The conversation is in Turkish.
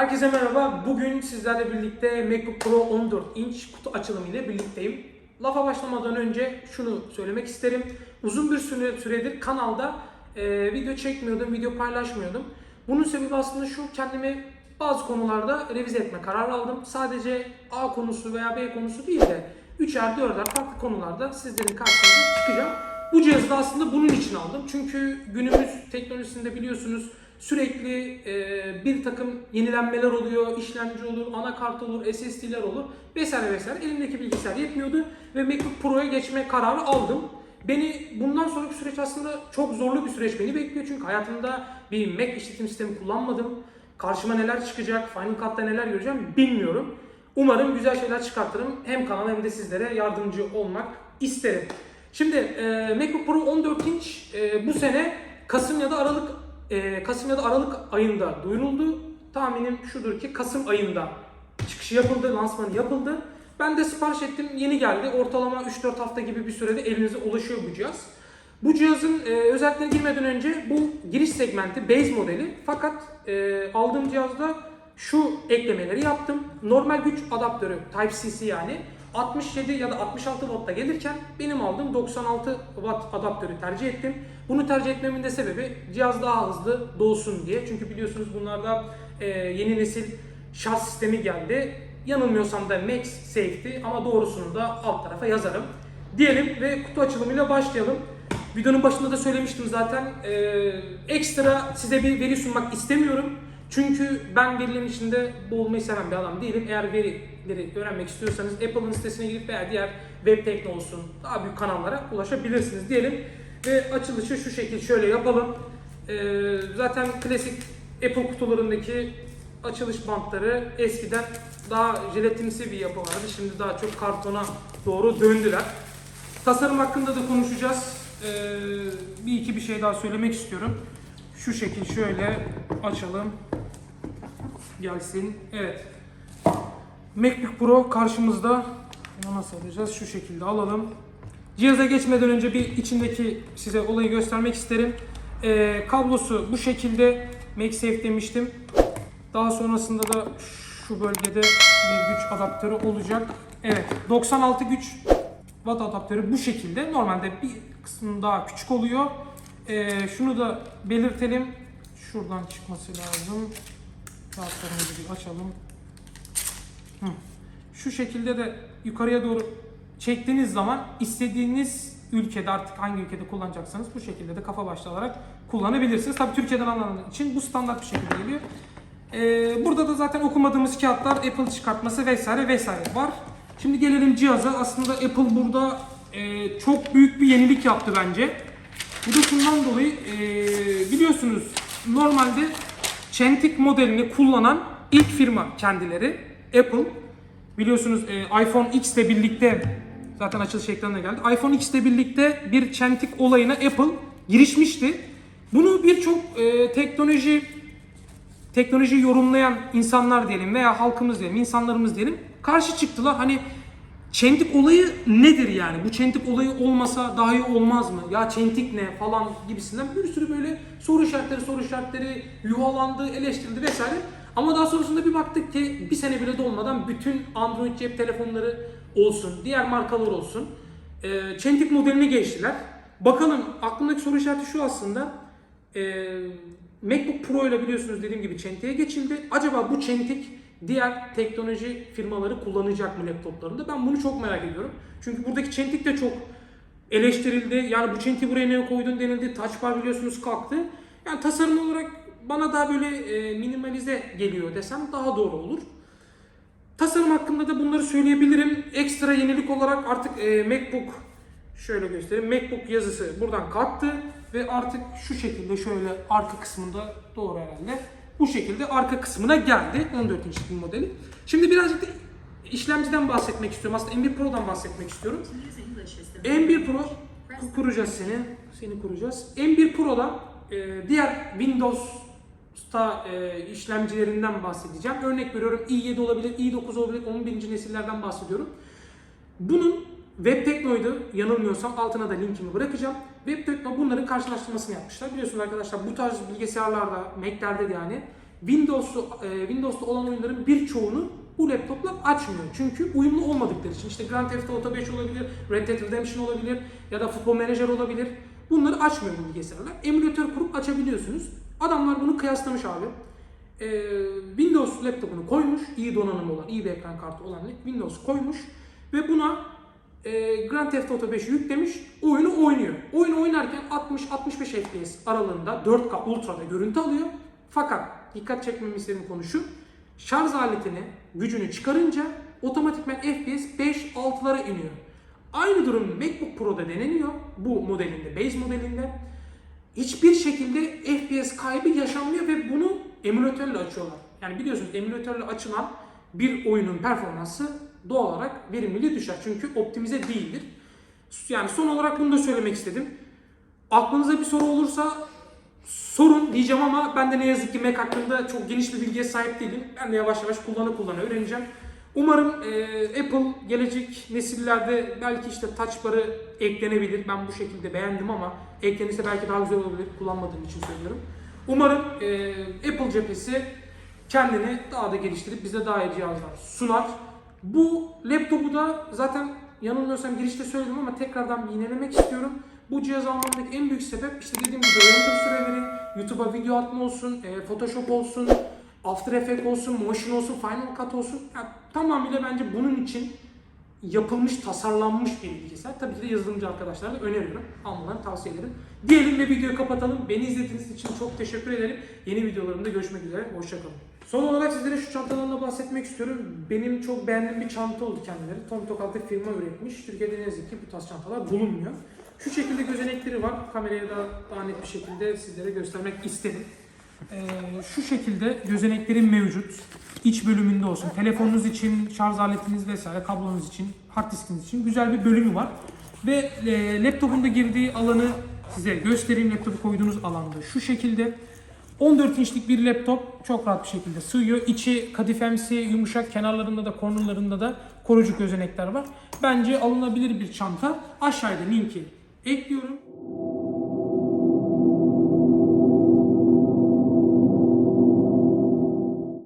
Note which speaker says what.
Speaker 1: Herkese merhaba. Bugün sizlerle birlikte MacBook Pro 14 inç kutu açılımı ile birlikteyim. Lafa başlamadan önce şunu söylemek isterim. Uzun bir süre, süredir kanalda e, video çekmiyordum, video paylaşmıyordum. Bunun sebebi aslında şu, kendimi bazı konularda revize etme kararı aldım. Sadece A konusu veya B konusu değil de 3'er 4'er farklı konularda sizlerin karşınıza çıkacağım. Bu cihazı da aslında bunun için aldım. Çünkü günümüz teknolojisinde biliyorsunuz sürekli e, bir takım yenilenmeler oluyor, işlemci olur, anakart olur, SSD'ler olur vesaire vesaire. Elimdeki bilgisayar yetmiyordu ve MacBook Pro'ya geçme kararı aldım. Beni bundan sonraki süreç aslında çok zorlu bir süreç beni bekliyor çünkü hayatımda bir Mac işletim sistemi kullanmadım. Karşıma neler çıkacak, Final Cut'ta neler göreceğim bilmiyorum. Umarım güzel şeyler çıkartırım. Hem kanala hem de sizlere yardımcı olmak isterim. Şimdi e, MacBook Pro 14 inç e, bu sene Kasım ya da Aralık e, Kasım ya da Aralık ayında duyuruldu. Tahminim şudur ki Kasım ayında çıkışı yapıldı, lansmanı yapıldı. Ben de sipariş ettim, yeni geldi. Ortalama 3-4 hafta gibi bir sürede elinize ulaşıyor bu cihaz. Bu cihazın e, özelliklerine girmeden önce bu giriş segmenti base modeli. Fakat e, aldığım cihazda şu eklemeleri yaptım. Normal güç adaptörü Type-C'si yani 67 ya da 66 Watt'ta gelirken benim aldığım 96 Watt adaptörü tercih ettim. Bunu tercih etmemin de sebebi cihaz daha hızlı dolsun diye. Çünkü biliyorsunuz bunlarda e, yeni nesil şarj sistemi geldi. Yanılmıyorsam da Max Safety ama doğrusunu da alt tarafa yazarım. Diyelim ve kutu açılımıyla başlayalım. Videonun başında da söylemiştim zaten. E, ekstra size bir veri sunmak istemiyorum. Çünkü ben verilerin içinde boğulmayı seven bir adam değilim. Eğer verileri öğrenmek istiyorsanız Apple'ın sitesine girip veya diğer web tekno olsun daha büyük kanallara ulaşabilirsiniz diyelim. Ve açılışı şu şekil şöyle yapalım. Ee, zaten klasik Apple kutularındaki açılış bantları eskiden daha jelatinsi bir yapı vardı. Şimdi daha çok kartona doğru döndüler. Tasarım hakkında da konuşacağız. Ee, bir iki bir şey daha söylemek istiyorum. Şu şekil şöyle açalım. Gelsin. Evet. MacBook Pro karşımızda. Bunu nasıl alacağız? Şu şekilde alalım. Cihaza geçmeden önce bir içindeki size olayı göstermek isterim. Ee, kablosu bu şekilde MagSafe demiştim. Daha sonrasında da şu bölgede bir güç adaptörü olacak. Evet 96 güç watt adaptörü bu şekilde. Normalde bir kısmı daha küçük oluyor. Ee, şunu da belirtelim. Şuradan çıkması lazım. Kağıtlarımızı bir açalım. Hı. Şu şekilde de yukarıya doğru çektiğiniz zaman istediğiniz ülkede artık hangi ülkede kullanacaksanız bu şekilde de kafa başlı alarak kullanabilirsiniz. Tabii Türkiye'den alanlar için bu standart bir şekilde geliyor. Ee, burada da zaten okumadığımız kağıtlar Apple çıkartması vesaire vesaire var. Şimdi gelelim cihaza. Aslında Apple burada e, çok büyük bir yenilik yaptı bence. Bu da şundan dolayı e, biliyorsunuz normalde Çentik modelini kullanan ilk firma kendileri Apple. Biliyorsunuz e, iPhone X ile birlikte zaten açılış ekranına geldi. iPhone X ile birlikte bir çentik olayına Apple girişmişti. Bunu birçok e, teknoloji teknoloji yorumlayan insanlar diyelim veya halkımız diyelim, insanlarımız diyelim karşı çıktılar. Hani çentik olayı nedir yani? Bu çentik olayı olmasa daha iyi olmaz mı? Ya çentik ne falan gibisinden bir sürü böyle soru işaretleri, soru işaretleri yuvalandı, eleştirildi vesaire. Ama daha sonrasında bir baktık ki bir sene bile dolmadan bütün Android cep telefonları olsun, diğer markalar olsun. E, çentik modelini geçtiler. Bakalım aklımdaki soru işareti şu aslında. E, MacBook Pro ile biliyorsunuz dediğim gibi çentiğe geçildi. Acaba bu çentik diğer teknoloji firmaları kullanacak mı laptoplarında? Ben bunu çok merak ediyorum. Çünkü buradaki çentik de çok eleştirildi. Yani bu çentiği buraya ne koydun denildi. Touch bar biliyorsunuz kalktı. Yani tasarım olarak bana daha böyle e, minimalize geliyor desem daha doğru olur. Tasarım hakkında da bunları söyleyebilirim. Ekstra yenilik olarak artık e, MacBook şöyle göstereyim. MacBook yazısı buradan kalktı ve artık şu şekilde şöyle arka kısmında doğru herhalde. Bu şekilde arka kısmına geldi 14 inçlik bir modeli. Şimdi birazcık da işlemciden bahsetmek istiyorum. Aslında M1 Pro'dan bahsetmek istiyorum. M1 Pro kuracağız seni. Seni kuracağız. M1 Pro'da e, diğer Windows'ta e, işlemcilerinden bahsedeceğim. Örnek veriyorum i7 olabilir, i9 olabilir, 11. nesillerden bahsediyorum. Bunun WebTekno'ydu yanılmıyorsam altına da linkimi bırakacağım. WebTekno bunların karşılaştırmasını yapmışlar. Biliyorsunuz arkadaşlar bu tarz bilgisayarlarda, Mac'lerde de yani Windows'u e, Windows'ta olan oyunların birçoğunu bu laptoplar açmıyor. Çünkü uyumlu olmadıkları için. İşte Grand Theft Auto 5 olabilir, Red Dead Redemption olabilir ya da Football Manager olabilir. Bunları açmıyor bu bilgisayarlar. Emülatör kurup açabiliyorsunuz. Adamlar bunu kıyaslamış abi. Ee, Windows laptopunu koymuş, iyi donanımı olan, iyi bir ekran kartı olan Windows koymuş ve buna e, Grand Theft Auto 5'i yüklemiş, oyunu oynuyor. Oyunu oynarken 60-65 FPS aralığında 4K Ultra'da görüntü alıyor. Fakat dikkat çekmemi istediğim konu şu, şarj aletini, gücünü çıkarınca otomatikman FPS 5-6'lara iniyor. Aynı durum MacBook Pro'da deneniyor. Bu modelinde, base modelinde. Hiçbir şekilde FPS kaybı yaşanmıyor ve bunu emülatörle açıyorlar. Yani biliyorsunuz emülatörle açılan bir oyunun performansı doğal olarak verimliliği düşer. Çünkü optimize değildir. Yani son olarak bunu da söylemek istedim. Aklınıza bir soru olursa sorun diyeceğim ama ben de ne yazık ki Mac hakkında çok geniş bir bilgiye sahip değilim. Ben de yavaş yavaş kullanı kullanı öğreneceğim. Umarım e, Apple gelecek nesillerde belki işte touch bar'ı eklenebilir. Ben bu şekilde beğendim ama eklenirse belki daha güzel olabilir. Kullanmadığım için söylüyorum. Umarım e, Apple cephesi kendini daha da geliştirip bize daha iyi cihazlar sunar. Bu laptopu da zaten yanılmıyorsam girişte söyledim ama tekrardan bir yinelemek istiyorum. Bu cihaz almamdaki en büyük sebep işte dediğim gibi render süreleri, YouTube'a video atma olsun, e, Photoshop olsun, After Effects olsun, Motion olsun, Final Cut olsun. Yani tamamıyla bence bunun için yapılmış, tasarlanmış bir bilgisayar. Tabii ki de yazılımcı arkadaşlara da öneriyorum. Almalarını tavsiye ederim. Diyelim ve videoyu kapatalım. Beni izlediğiniz için çok teşekkür ederim. Yeni videolarımda görüşmek üzere. Hoşçakalın. Son olarak sizlere şu çantalarla bahsetmek istiyorum. Benim çok beğendiğim bir çanta oldu kendileri. Tom Tok adlı firma üretmiş. Türkiye'de ne yazık ki bu tarz çantalar bulunmuyor. Şu şekilde gözenekleri var. Kameraya da daha net bir şekilde sizlere göstermek istedim. Ee, şu şekilde gözenekleri mevcut. İç bölümünde olsun. Telefonunuz için, şarj aletiniz vesaire, kablonuz için, hard diskiniz için güzel bir bölümü var. Ve e, laptopun da girdiği alanı size göstereyim. Laptopu koyduğunuz alanda şu şekilde. 14 inçlik bir laptop çok rahat bir şekilde sığıyor. İçi kadifemsi, yumuşak kenarlarında da kornurlarında da koruyucu gözenekler var. Bence alınabilir bir çanta. Aşağıda linki ekliyorum.